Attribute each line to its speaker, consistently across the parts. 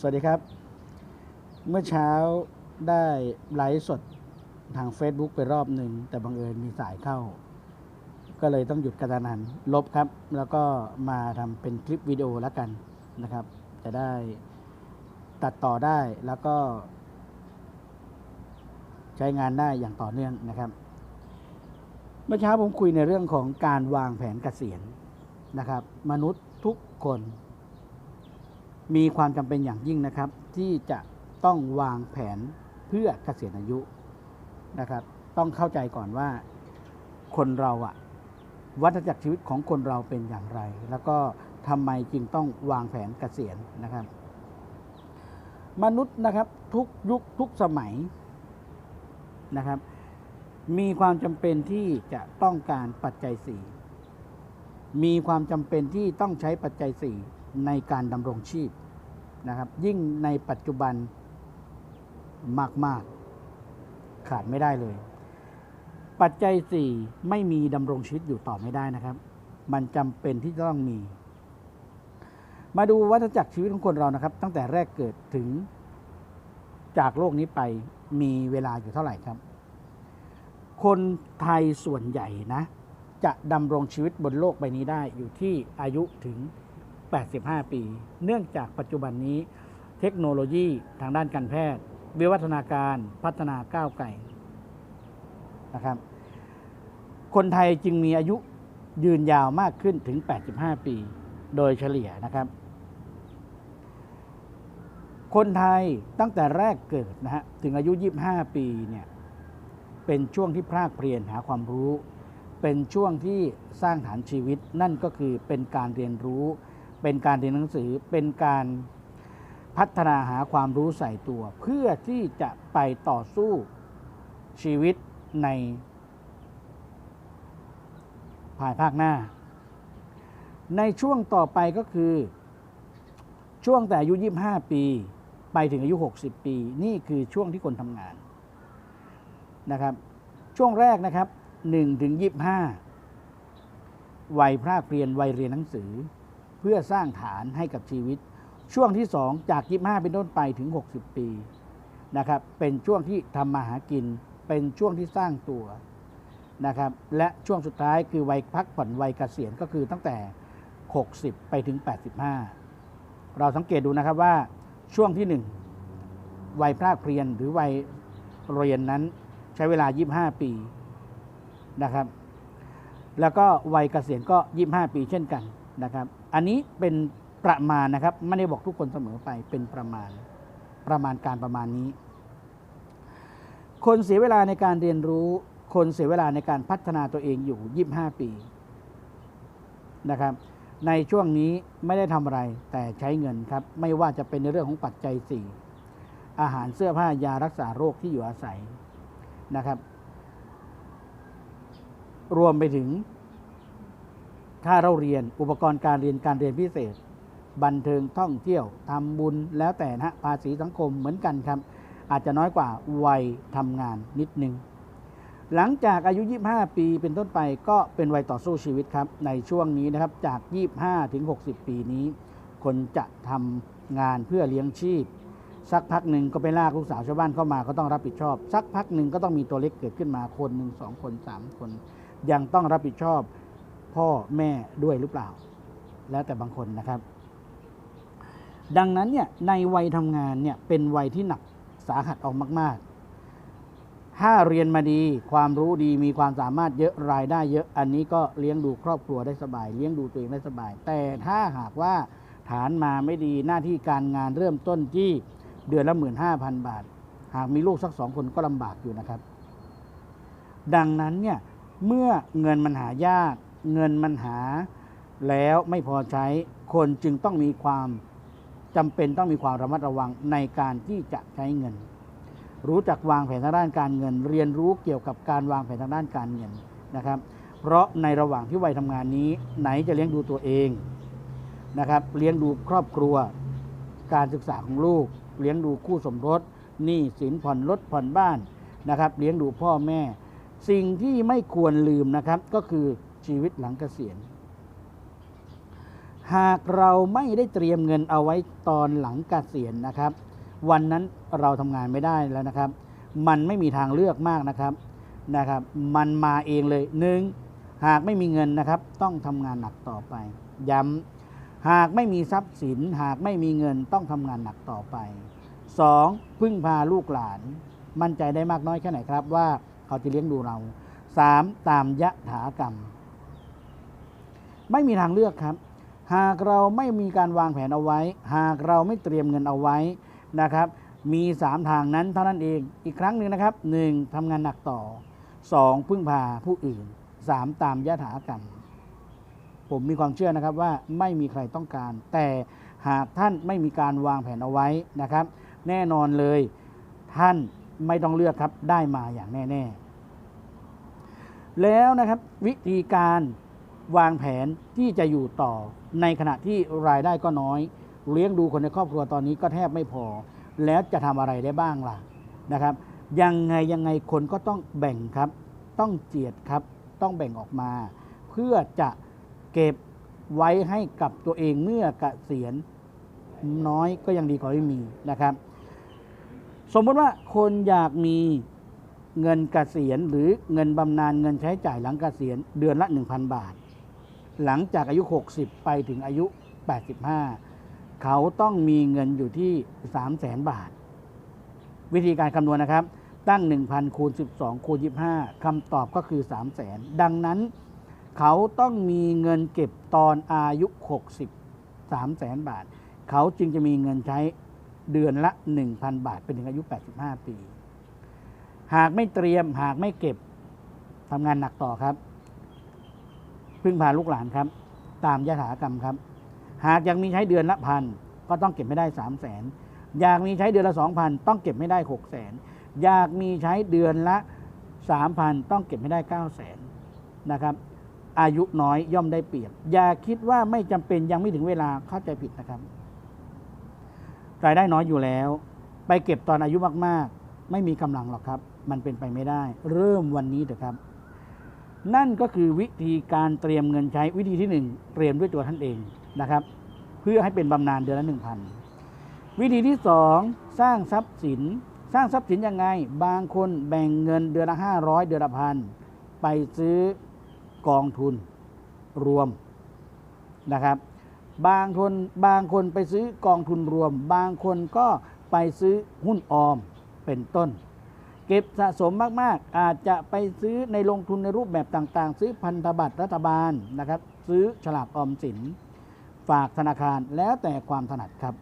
Speaker 1: สวัสดีครับ เมื่อเช้าได้ไลฟ์สดทาง Facebook ไปรอบหนึ่ง แต่บังเอิญมีสายเข้า ก็เลยต้องหยุดกระทันหันลบครับ แล้วก็มาทำเป็นคลิปวิดีโอแล้วกันนะครับ จะได้ตัดต่อได้แล้วก็ ใช้งานได้อย่างต่อเนื่องนะครับ เมื่อเช้าผมคุยในเรื่องของการวางแผนเกษียณนะครับ มนุษย์ทุกคน มีความจำเป็นอย่างยิ่งนะครับ ที่จะต้องวางแผนเพื่อเกษียณอายุนะครับ ต้องเข้าใจก่อนว่าคนเราอะวัฏจักรชีวิตของคนเราเป็นอย่างไร แล้วก็ทำไมจึงต้องวางแผนเกษียณนะครับ มนุษย์นะครับทุกยุคทุกสมัยนะครับ มีความจำเป็นที่จะต้องการปัจจัยสี่มีความจำเป็นที่ต้องใช้ปัจจัยสี่ ในการดำรงชีพนะครับยิ่งในปัจจุบันมาก ๆ ขาดไม่ได้เลย ปัจจัยสี่ไม่มีดำรงชีวิตอยู่ต่อไม่ได้นะครับ มันจำเป็นที่จะต้องมี มาดูวัฏจักรชีวิตของคนเรานะครับ ตั้งแต่แรกเกิดถึงจากโลกนี้ไปมีเวลาอยู่เท่าไหร่ครับ คนไทยส่วนใหญ่นะ จะดำรงชีวิตบนโลกใบนี้ได้อยู่ที่อายุถึง 85 ปี เนื่องจากปัจจุบันนี้เทคโนโลยีทางด้านการแพทย์ วิวัฒนาการพัฒนาก้าวไกลนะครับ คนไทยจึงมีอายุยืนยาวมากขึ้นถึง 85 ปี โดยเฉลี่ยนะครับ คนไทยตั้งแต่แรกเกิดนะฮะถึงอายุ 25 ปีเนี่ยเป็นช่วงที่พรากเพรียนหาความรู้ เป็นช่วงที่สร้างฐานชีวิตนั่นก็คือเป็นการเรียนรู้ เป็นการเรียนหนังสือเป็นการพัฒนาหาความรู้ใส่ตัว เพื่อที่จะไปต่อสู้ชีวิตในภายภาคหน้า ในช่วงต่อไปก็คือ ช่วงแต่อายุ 25 ปี ไปถึงอายุ 60 ปี นี่คือช่วงที่คนทำงานนะครับ ช่วงแรกนะครับ1ถึง25วัยพรากเรียนวัยเรียนหนังสือ พื่อสร้างฐานให้กับชีวิต ช่วงที่ 2 จาก 25 เป็นต้นไปถึง 60 ปีนะครับเป็นช่วงที่ทำมาหากิน เป็นช่วงที่สร้างตัวนะครับและช่วงสุดท้ายคือวัยพักผ่อนวัยเกษียณก็คือตั้งแต่ 60 ไปถึง 85 เราสังเกตดูนะครับว่าช่วงที่ 1 วัยพรากเพรียนหรือวัยเรียนนั้นใช้เวลา 25 ปีนะครับแล้วก็วัยเกษียณก็ 25 ปีเช่นกัน นะครับ อันนี้เป็นประมาณนะครับไม่ได้บอกทุกคนเสมอไปเป็นประมาณประมาณการประมาณนี้ คนเสียเวลาในการเรียนรู้ คนเสียเวลาในการพัฒนาตัวเองอยู่ 25 ปีนะครับ ในช่วงนี้ไม่ได้ทำอะไรแต่ใช้เงินครับ ไม่ว่าจะเป็นในเรื่องของปัจจัย 4 อาหารเสื้อผ้ายารักษาโรคที่อยู่อาศัยนะครับ รวมไปถึง ค่าเราเรียนอุปกรณ์การเรียนการเรียนพิเศษ บันเทิงท่องเที่ยวทำบุญแล้วแต่นะภาษีสังคมเหมือนกันครับ อาจจะน้อยกว่าวัยทำงานนิดนึงหลังจากอายุ 25 ปีเป็นต้นไปก็เป็นวัยต่อสู้ชีวิตครับ ในช่วงนี้นะครับจาก 25 ถึง 60 ปีนี้ คนจะทำงานเพื่อเลี้ยงชีพ สักพักหนึ่งก็ไปลากลูกสาวชาวบ้านเข้ามาก็ต้องรับผิดชอบ สักพักหนึ่งก็ต้องมีตัวเล็กเกิดขึ้นมาคนหนึ่งสองคนสามคน ยังต้องรับผิดชอบ พ่อแม่ด้วยหรือเปล่า แล้วแต่บางคนนะครับ ดังนั้นเนี่ยในวัยทำงานเนี่ยเป็นวัยที่หนักสาหัสออกมาก ๆ ถ้าเรียนมาดีความรู้ดีมีความสามารถเยอะรายได้เยอะอันนี้ก็เลี้ยงดูครอบครัวได้สบาย เลี้ยงดูตัวเองได้สบาย แต่ถ้าหากว่าฐานมาไม่ดีหน้าที่การงานเริ่มต้นที่เดือนละหมื่นห้าพันบาท หากมีลูกสักสองคนก็ลำบากอยู่นะครับ ดังนั้นเนี่ยเมื่อเงินมันหายาก เงินมันหาแล้วไม่พอใช้คนจึงต้องมีความจำเป็นต้องมีความระมัดระวังในการที่จะใช้เงิน รู้จักวางแผนทางด้านการเงิน เรียนรู้เกี่ยวกับการวางแผนทางด้านการเงินนะครับ เพราะในระหว่างที่วัยทำงานนี้ ไหนจะเลี้ยงดูตัวเองนะครับ เลี้ยงดูครอบครัว การศึกษาของลูก เลี้ยงดูคู่สมรสหนี้สินผ่อนรถผ่อนบ้านนะครับ เลี้ยงดูพ่อแม่ สิ่งที่ไม่ควรลืมนะครับก็คือ ชีวิตหลังเกษียณ หากเราไม่ได้เตรียมเงินเอาไว้ตอนหลังเกษียณนะครับ วันนั้นเราทำงานไม่ได้แล้วนะครับ มันไม่มีทางเลือกมากนะครับนะครับ มันมาเองเลยหนึ่งหากไม่มีเงินนะครับ ต้องทำงานหนักต่อไป ย้ำหากไม่มีทรัพย์สิน หากไม่มีเงินต้องทำงานหนักต่อไปสองพึ่งพาลูกหลาน มั่นใจได้มากน้อยแค่ไหนครับว่าเขาจะเลี้ยงดูเราสามตามยะถากรรม ไม่มีทางเลือกครับ หากเราไม่มีการวางแผนเอาไว้ หากเราไม่เตรียมเงินเอาไว้นะครับ มี 3 ทางนั้นเท่านั้นเอง อีกครั้งหนึ่งนะครับ 1. ทำงานหนักต่อ 2. พึ่งพาผู้อื่น 3. ตามยถากรรม ผมมีความเชื่อนะครับว่าไม่มีใครต้องการ แต่หากท่านไม่มีการวางแผนเอาไว้นะครับ แน่นอนเลยท่านไม่ต้องเลือกครับได้มาอย่างแน่ ๆ แล้วนะครับวิธีการ วางแผนที่จะอยู่ต่อ ในขณะที่รายได้ก็น้อย เลี้ยงดูคนในครอบครัวตอนนี้ก็แทบไม่พอ แล้วจะทำอะไรได้บ้างล่ะนะครับ ยังไงยังไงคนก็ต้องแบ่งครับ ต้องเจียดครับ ต้องแบ่งออกมา เพื่อจะเก็บไว้ให้กับตัวเองเมื่อเกษียณน้อยก็ยังดีกว่าไม่มีนะครับ สมมติว่าคนอยากมีเงินเกษียณหรือเงินบำนาญเงินใช้จ่ายหลังเกษียณเดือนละ 1,000 บาท หลังจากอายุ 60 ไปถึงอายุ 85 เขาต้องมีเงินอยู่ที่ 300,000บาท วิธีการคำนวณนะครับ ตั้ง 1,000 คูณ 12 คูณ 25 คำตอบก็คือ 300,000ดังนั้น เขาต้องมีเงินเก็บตอนอายุ 60 300,000บาท เขาจึงจะมีเงินใช้เดือนละ 1,000 บาทเป็นถึงอายุ 85 ปี หากไม่เตรียมหากไม่เก็บทำงานหนักต่อครับ พึ่งพาลูกหลานครับ ตามยถากรรมครับ หากยังมีใช้เดือนละพันก็ต้องเก็บไม่ได้3 0 0แสนอยากมีใช้เดือนละ2,000ต้องเก็บไม่ได้6 0แสนอยากมีใช้เดือนละ3,000ต้องเก็บไม่ได้9 0 0แสนนะครับ อายุน้อยย่อมได้เปรียบ อย่าคิดว่าไม่จำเป็นยังไม่ถึงเวลาเข้าใจผิดนะครับรายได้น้อยอยู่แล้ว ไปเก็บตอนอายุมากๆ ไม่มีกำลังหรอกครับ มันเป็นไปไม่ได้ เริ่มวันนี้เถอะครับ นั่นก็คือวิธีการเตรียมเงินใช้วิธีที่หนึ่งเตรียมด้วยตัวท่านเองนะครับ เพื่อให้เป็นบำนาญเดือนละหนึ่งพันวิธีที่สองสร้างทรัพย์สิน สร้างทรัพย์สินยังไง บางคนแบ่งเงินเดือนละห้าร้อยเดือนละพันไปซื้อกองทุนรวมนะครับ บางคนบางคนไปซื้อกองทุนรวม บางคนก็ไปซื้อหุ้นออมเป็นต้น เก็บสะสมมาก ๆ อาจจะไปซื้อในลงทุนในรูปแบบต่างๆ ซื้อพันธบัตรรัฐบาลนะครับ ซื้อฉลากออมสิน ฝากธนาคารแล้วแต่ความถนัดครับ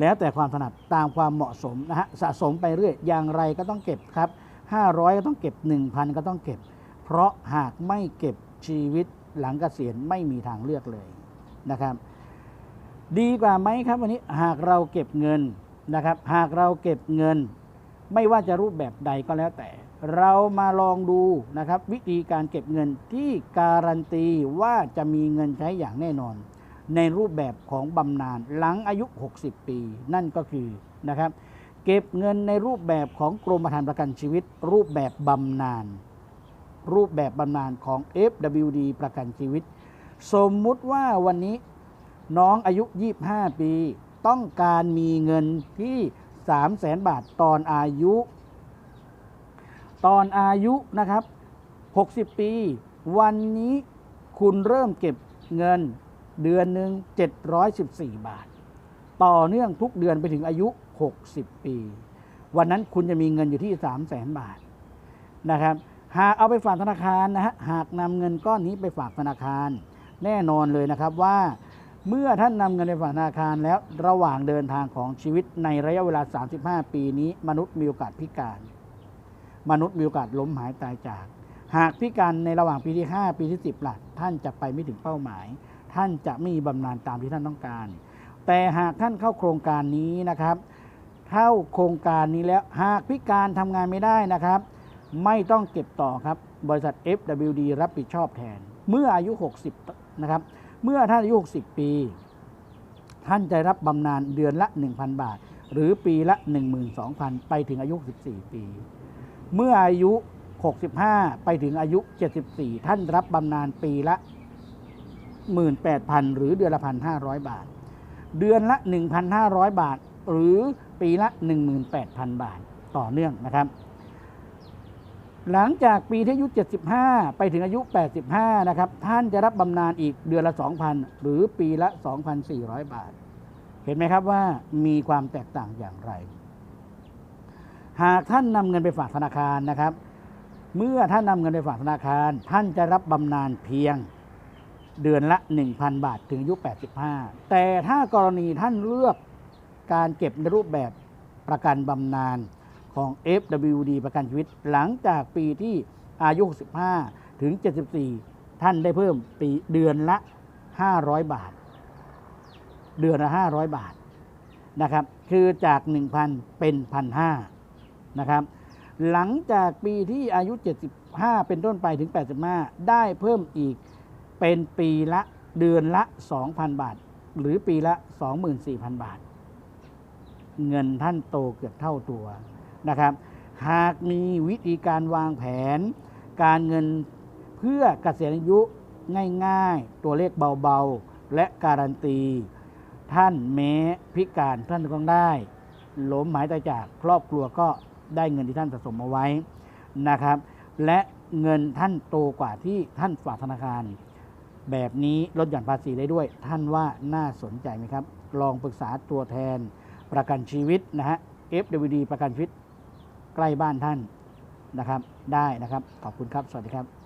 Speaker 1: แล้วแต่ความถนัดตามความเหมาะสมนะฮะสะสมไปเรื่อยอย่างไรก็ต้องเก็บครับ 500 ก็ต้องเก็บ 1,000 ก็ต้องเก็บ เพราะหากไม่เก็บชีวิตหลังเกษียณไม่มีทางเลือกเลยนะครับ ดีกว่าไหมครับวันนี้หากเราเก็บเงินนะครับ หากเราเก็บเงิน ไม่ว่าจะรูปแบบใดก็แล้วแต่ เรามาลองดูนะครับ วิธีการเก็บเงินที่การันตีว่าจะมีเงินใช้อย่างแน่นอน ในรูปแบบของบำนาญหลังอายุ 60 ปี นั่นก็คือนะครับ เก็บเงินในรูปแบบของกรมธรรม์ประกันชีวิต รูปแบบบำนาญรูปแบบบำนาญของ FWD ประกันชีวิต สมมุติว่าวันนี้น้องอายุ 25 ปี ต้องการมีเงินที่ 3 0 0แสนบาทตอนอายุ ตอนอายุนะครับ 60 ปี วันนี้คุณเริ่มเก็บเงินเดือนหนึ่ง714 บาท ต่อเนื่องทุกเดือนไปถึงอายุ 60 ปี วันนั้นคุณจะมีเงินอยู่ที่ 3 0 0แสนบาทนะครับหากเอาไปฝากธนาคารนะฮะหากนำเงินก้อนนี้ไปฝากธนาคาร แน่นอนเลยนะครับว่า เมื่อท่านนำเงินไปฝากธนาคารแล้วระหว่างเดินทางของชีวิตในระยะเวลา 35 ปีนี้ มนุษย์มีโอกาสพิการ มนุษย์มีโอกาสล้มหายตายจาก หากพิการในระหว่างปีที่ 5 ปีที่ 10ล่ะท่านจะไปไม่ถึงเป้าหมาย ท่านจะไม่มีบำนาญตามที่ท่านต้องการ แต่หากท่านเข้าโครงการนี้นะครับเข้าโครงการนี้แล้วหากพิการทำงานไม่ได้นะครับ ไม่ต้องเก็บต่อครับบริษัท FWD รับผิดชอบแทน เมื่ออายุ 60 นะครับ เมื่อท่านอายุ60 ปี ท่านจะรับบำนาญเดือนละ 1,000 บาท หรือปีละ 12,000 ไปถึงอายุ 14 ปี เมื่ออายุ 65 ไปถึงอายุ 74 ท่านรับบำนาญปีละ78,000 หรือเดือนละ 1,500 บาท เดือนละ 1,500 บาท หรือปีละ 18,000 บาท ต่อเนื่องนะครับ หลังจากปีที่อายุ 75 ไปถึงอายุ 85 นะครับ ท่านจะรับบำนาญอีกเดือนละ 2,000 หรือปีละ 2,400 บาท เห็นไหมครับว่ามีความแตกต่างอย่างไร หากท่านนำเงินไปฝากธนาคารนะครับ เมื่อท่านนำเงินไปฝากธนาคาร ท่านจะรับบำนาญเพียงเดือนละ 1,000 บาทถึงอายุ 85 แต่ถ้ากรณีท่านเลือกการเก็บในรูปแบบประกันบำนาญ ของ FWD ประกันชีวิต หลังจากปีที่อายุ 65 ถึง 74 ท่านได้เพิ่มปีเดือนละ 500 บาท เดือนละ 500 บาทนะครับ คือจาก 1,000 เป็น 1,500นะครับ หลังจากปีที่อายุ 75 เป็นต้นไปถึง 85 ได้เพิ่มอีกเป็นปีละเดือนละ 2,000 บาท หรือปีละ 24,000 บาท เงินท่านโตเกือบเท่าตัว นะครับ หากมีวิธีการวางแผน การเงินเพื่อเกษียณอายุง่ายๆ ตัวเลขเบาๆ และการันตี ท่านแม้พิการท่านก็ได้ล้มหายตายจากครอบครัวก็ได้เงินที่ท่านสะสมเอาไว้นะครับ และเงินท่านโตกว่าที่ท่านฝากธนาคาร แบบนี้ลดหย่อนภาษีได้ด้วย ท่านว่าน่าสนใจไหมครับ ลองปรึกษาตัวแทนประกันชีวิตนะฮะ FWD ประกันชีวิต ใกล้บ้านท่านนะครับ ได้นะครับ ขอบคุณครับ สวัสดีครับ